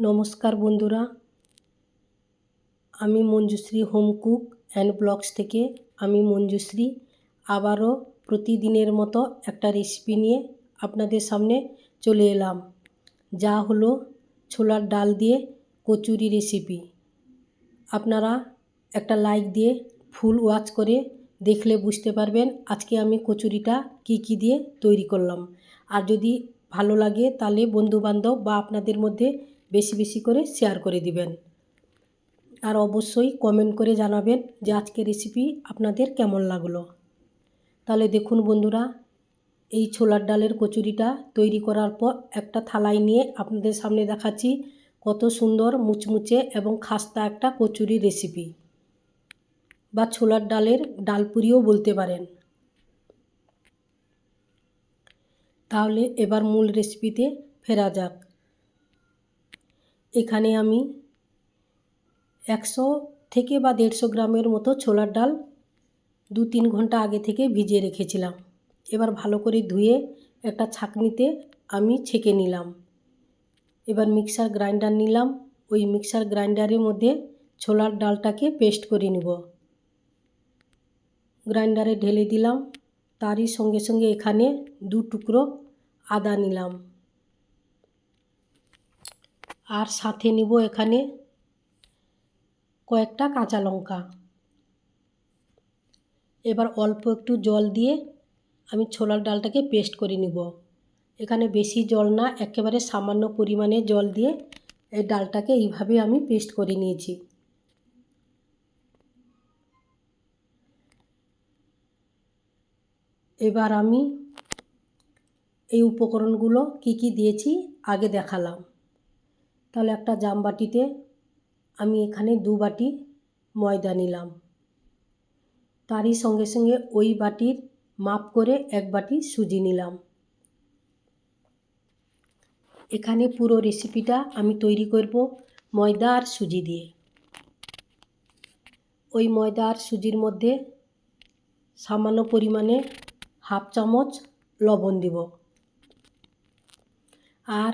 নমস্কার বন্ধুরা। আমি Manjushree home cook and blogs থেকে আমি মঞ্জুশ্রী। আবারও প্রতিদিনের মতো একটা রেসিপি নিয়ে আপনাদের সামনে চলে এলাম। যা হলো ছোলার ডাল দিয়ে কচুরি রেসিপি। আপনারা একটা লাইক দিয়ে ফুল ওয়াচ করে দেখলে বুঝতে পারবেন আজকে আমি কচুরিটা কি কি দিয়ে তৈরি করলাম। আর যদি ভালো লাগে তাহলে বন্ধুবান্ধব বা আপনাদের মধ্যে বেশি বেশি করে শেয়ার করে দিবেন। আর অবশ্যই কমেন্ট করে জানাবেন যে আজকের রেসিপি আপনাদের কেমন লাগল। তাহলে দেখুন বন্ধুরা, এই ছোলার ডালের কচুরিটা তৈরি করার পর একটা থালায় নিয়ে আপনাদের সামনে দেখাচ্ছি কত সুন্দর মুচমুচে এবং খাস্তা একটা কচুরি রেসিপি বা ছোলার ডালের ডালপুরিও বলতে পারেন। তাহলে এবার মূল রেসিপিতে ফেরা যাক। এখানে আমি একশো থেকে বা দেড়শো গ্রামের মতো ছোলার ডাল দু তিন ঘণ্টা আগে থেকে ভিজিয়ে রেখেছিলাম। এবার ভালো করে ধুয়ে একটা ছাঁকনিতে আমি ছেঁকে নিলাম। এবার মিক্সার গ্রাইন্ডার নিলাম। ওই মিক্সার গ্রাইন্ডারের মধ্যে ছোলার ডালটাকে পেস্ট করে নিব। গ্রাইন্ডারে ঢেলে দিলাম। তারই সঙ্গে সঙ্গে এখানে দু টুকরো আদা নিলাম। আর সাথে নিব এখানে কয়েকটা কাঁচা লঙ্কা। এবার অল্প একটু জল দিয়ে আমি ছোলার ডালটাকে পেস্ট করে নিব। এখানে বেশি জল না, একেবারে সামান্য পরিমাণে জল দিয়ে এই ডালটাকে এইভাবে আমি পেস্ট করে নিয়েছি। এবার আমি এই উপকরণগুলো কি কি দিয়েছি আগে দেখালাম। তাহলে একটা জামবাটিতে আমি এখানে দু বাটি ময়দা নিলাম। তারই সঙ্গে সঙ্গে ওই বাটির মাপ করে এক বাটি সুজি নিলাম। এখানে পুরো রেসিপিটা আমি তৈরি করব ময়দা আর সুজি দিয়ে। ওই ময়দা আর সুজির মধ্যে সামান্য পরিমাণে হাফ চামচ লবণ দিব। আর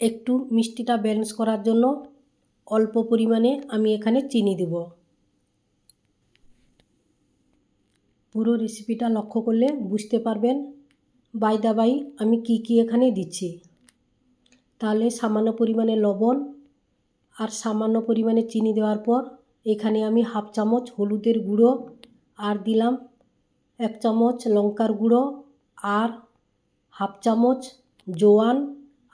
একটু মিষ্টিটা ব্যালেন্স করার জন্য অল্প পরিমাণে আমি এখানে চিনি দেব। পুরো রেসিপিটা লক্ষ্য করলে বুঝতে পারবেন বাই দা বাই আমি কি কি এখানে দিচ্ছি। তাহলে সামান্য পরিমাণে লবণ আর সামান্য পরিমাণে চিনি দেওয়ার পর এখানে আমি হাফ চামচ হলুদের গুঁড়ো আর দিলাম এক চামচ লঙ্কার গুঁড়ো আর হাফ চামচ জোয়ান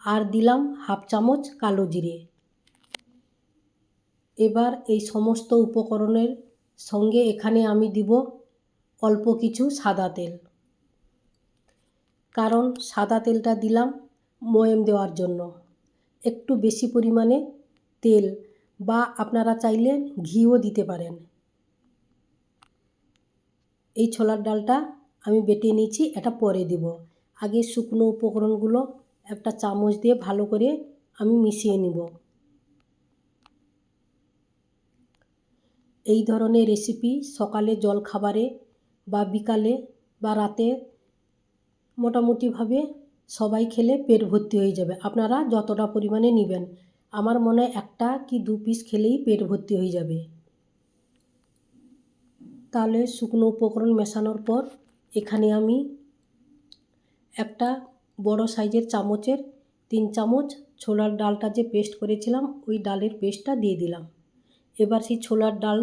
আর দিলাম হাফ চামচ কালো জিরে। এবার এই সমস্ত উপকরণের সঙ্গে এখানে আমি দিব অল্প কিছু সাদা তেল। কারণ সাদা তেলটা দিলাম ময়েম দেওয়ার জন্য। একটু বেশি পরিমাণে তেল বা আপনারা চাইলে ঘিও দিতে পারেন। এই ছোলার ডালটা আমি বেটে নিয়েছি, এটা পরে দেব। আগে শুকনো উপকরণগুলো একটা চামচ দিয়ে ভালো করে আমি মিশিয়ে নিব। এই ধরনের রেসিপি সকালে জল খাবারে বা বিকালে বা রাতে মোটামুটিভাবে সবাই খেলে পেট ভর্তি হয়ে যাবে। আপনারা যতটা পরিমাণে নেবেন, আমার মনে হয় একটা কি দু পিস খেলেই পেট ভর্তি হয়ে যাবে। তাহলে শুকনো উপকরণ মেশানোর পর এখানে আমি একটা বড় সাইজের চামচের তিন চামচ ছোলার ডালটা যে পেস্ট করেছিলাম, ওই ডালের পেস্টটা দিয়ে দিলাম। এবার সেই ছোলার ডাল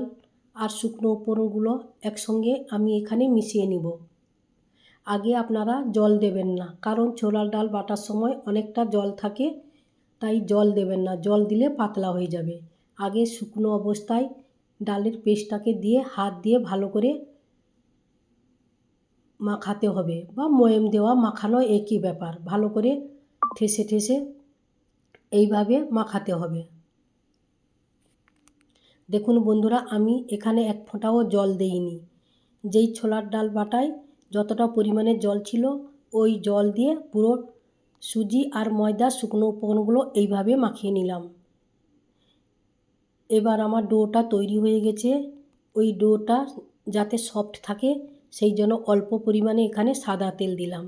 আর শুকনো উপকরণগুলো একসঙ্গে আমি এখানে মিশিয়ে নিব। আগে আপনারা জল দেবেন না, কারণ ছোলার ডাল বাটার সময় অনেকটা জল থাকে, তাই জল দেবেন না, জল দিলে পাতলা হয়ে যাবে। আগে শুকনো অবস্থায় ডালের পেস্টটাকে দিয়ে হাত দিয়ে ভালো করে মাখাতে হবে বা ময়েম দেওয়া মাখানো একই ব্যাপার। ভালো করে ঠেসে ঠেসে এইভাবে মাখাতে হবে। দেখুন বন্ধুরা, আমি এখানে এক ফোঁটাও জল দেইনি। যেই ছোলার ডাল বাটায় যতটা পরিমাণে জল ছিল, ওই জল দিয়ে পুরো সুজি আর ময়দা শুকনো উপকরণগুলো এইভাবে মাখিয়ে নিলাম। এবার আমার ডোটা তৈরি হয়ে গেছে। ওই ডোটা যাতে সফট থাকে সেই জন্য অল্প পরিমাণে এখানে সাদা তেল দিলাম।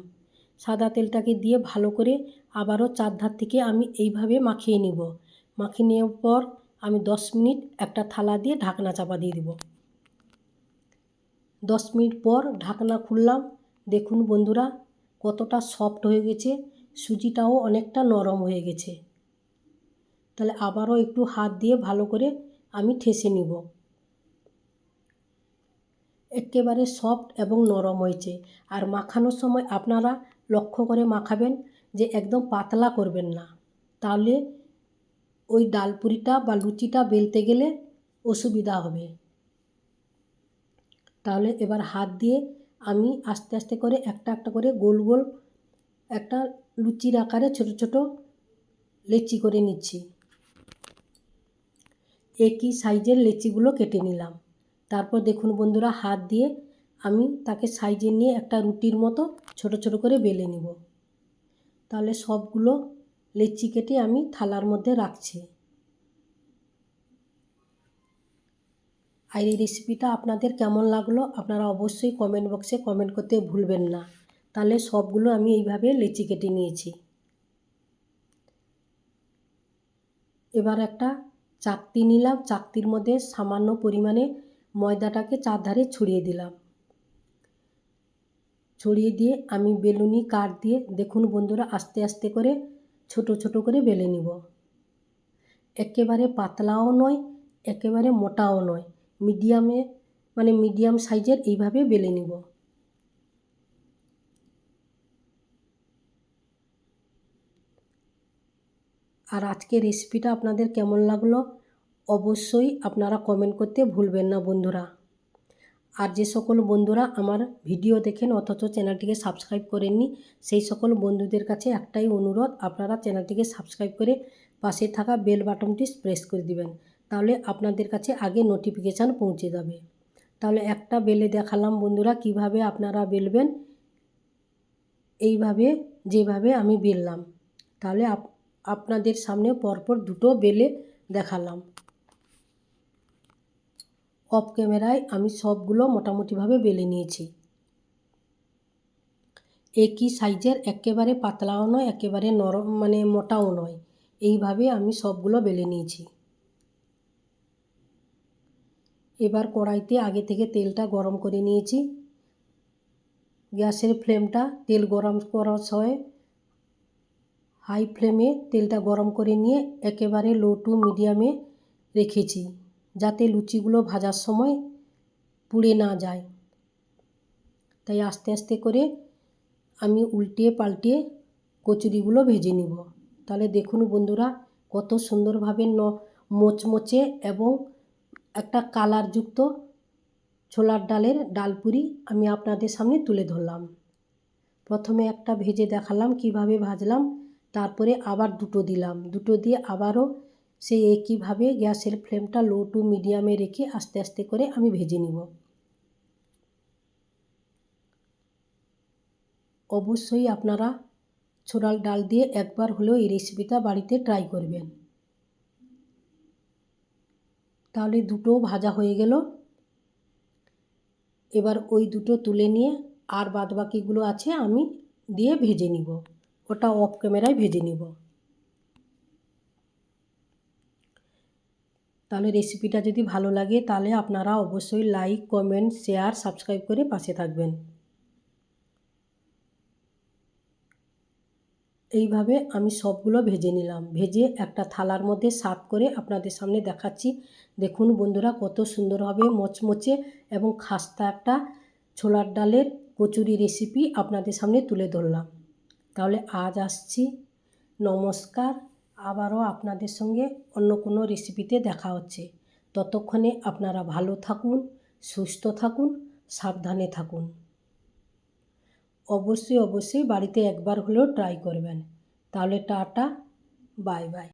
সাদা তেলটাকে দিয়ে ভালো করে আবারও চারধার থেকে আমি এইভাবে মাখিয়ে নিব। মাখিয়ে নেওয়ার পর আমি দশ মিনিট একটা থালা দিয়ে ঢাকনা চাপা দিয়ে দিব। দশ মিনিট পর ঢাকনা খুললাম। দেখুন বন্ধুরা, কতটা সফট হয়ে গেছে, সুজিটাও অনেকটা নরম হয়ে গেছে। তাহলে আবারও একটু হাত দিয়ে ভালো করে আমি ঠেসে নিব। একেবারে সফট এবং নরম হয়েছে। আর মাখানোর সময় আপনারা লক্ষ্য করে মাখাবেন যে একদম পাতলা করবেন না। তাহলে ওই ডালপুরিটা বা লুচিটা বেলতে গেলে অসুবিধা হবে। তাহলে এবার হাত দিয়ে আমি আস্তে আস্তে করে একটা একটা করে গোল গোল একটা লুচির আকারে ছোট ছোট লেচি করে নিচ্ছি। একই সাইজের লেচিগুলো কেটে নিলাম। তারপর দেখুন বন্ধুরা, হাত দিয়ে আমি তাকে সাইজে নিয়ে একটা রুটির মতো ছোট ছোট করে বেলে নিব। তাহলে সবগুলো লেচি কেটে আমি থালার মধ্যে রাখছি। আর এই রেসিপিটা আপনাদের কেমন লাগল আপনারা অবশ্যই কমেন্ট বক্সে কমেন্ট করতে ভুলবেন না। তাহলে সবগুলো আমি এইভাবে লেচি কেটে নিয়েছি। এবার একটা চাকতি নিলাম। চাকতির মধ্যে সামান্য পরিমাণে ময়দাটাকে চারধারে ছড়িয়ে দিলাম। ছড়িয়ে দিয়ে আমি বেলুনি কাঠ দিয়ে, দেখুন বন্ধুরা, আস্তে আস্তে করে, ছোট ছোট করে বেলে নিব। একেবারে পাতলাও নয়, একেবারে মোটাও নয়। মিডিয়ামে মানে মিডিয়াম সাইজের এইভাবে বেলে নিব। আর আজকে রেসিপিটা আপনাদের কেমন লাগল? অবশ্যই আপনারা কমেন্ট করতে ভুলবেন না বন্ধুরা। আর যে সকল বন্ধুরা আমার ভিডিও দেখেন অথচ চ্যানেলটিকে সাবস্ক্রাইব করেননি, সেই সকল বন্ধুদের কাছে একটাই অনুরোধ, আপনারা চ্যানেলটিকে সাবস্ক্রাইব করে পাশে থাকা বেল বাটনটি প্রেস করে দিবেন, তাহলে আপনাদের কাছে আগে নোটিফিকেশান পৌঁছে যাবে। তাহলে একটা বেলে দেখালাম বন্ধুরা, কীভাবে আপনারা বেলবেন, এইভাবে যেভাবে আমি বেললাম। তাহলে আপনাদের সামনে পরপর দুটো বেলে দেখালাম। অফ ক্যামেরায় আমি সবগুলো মোটামুটিভাবে বেলে নিয়েছি। একই সাইজের, একেবারে পাতলাও নয়, একেবারে নরম মানে মোটাও নয়। এইভাবে আমি সবগুলো বেলে নিয়েছি। এবার কড়াইতে আগে থেকে তেলটা গরম করে নিয়েছি। গ্যাসের ফ্লেমটা তেল গরম করার সময় হাই ফ্লেমে তেলটা গরম করে নিয়ে একেবারে লো টু মিডিয়ামে রেখেছি। যাতে লুচিগুলো ভাজার সময় পুড়ে না যায়। তাই আস্তে আস্তে করে আমি উল্টিয়ে পাল্টিয়ে কচুরিগুলো ভেজে নিব। তাহলে দেখুন বন্ধুরা, কত সুন্দরভাবে ন মোচমোচে এবং একটা কালারযুক্ত ছোলার ডালের ডালপুরি আমি আপনাদের সামনে তুলে ধরলাম। প্রথমে একটা ভেজে দেখালাম, কীভাবে ভাজলাম, তারপরে আবার দুটো দিলাম। দুটো দিয়ে আবারও সেই একইভাবে গ্যাসের ফ্লেমটা লো টু মিডিয়ামে রেখে আস্তে আস্তে করে আমি ভেজে নিব। অবশ্যই আপনারা ছোলার ডাল দিয়ে একবার হলেও এই রেসিপিটা বাড়িতে ট্রাই করবেন। তাহলে দুটো ভাজা হয়ে গেল। এবার ওই দুটো তুলে নিয়ে আর বাদবাকিগুলো আছে আমি দিয়ে ভেজে নিব। ওটা অফ ক্যামেরায় ভেজে নিব। তাহলে রেসিপিটা যদি ভালো লাগে, তাহলে আপনারা অবশ্যই লাইক কমেন্ট শেয়ার সাবস্ক্রাইব করে পাশে থাকবেন। এইভাবে আমি সবগুলো ভেজে নিলাম। ভেজে একটা থালার মধ্যে সাফ করে আপনাদের সামনে দেখাচ্ছি। দেখুন বন্ধুরা, কত সুন্দরভাবে মচমচে এবং খাস্তা একটা ছোলার ডালের কচুরি রেসিপি আপনাদের সামনে তুলে ধরলাম। তাহলে আজ আসছি। নমস্কার। আবারও আপনাদের সঙ্গে অন্য কোনো রেসিপিতে দেখা হচ্ছে। ততক্ষণে আপনারা ভালো থাকুন, সুস্থ থাকুন, সাবধানে থাকুন। অবশ্যই অবশ্যই বাড়িতে একবার হলেও ট্রাই করবেন। তাহলে টাটা বাই বাই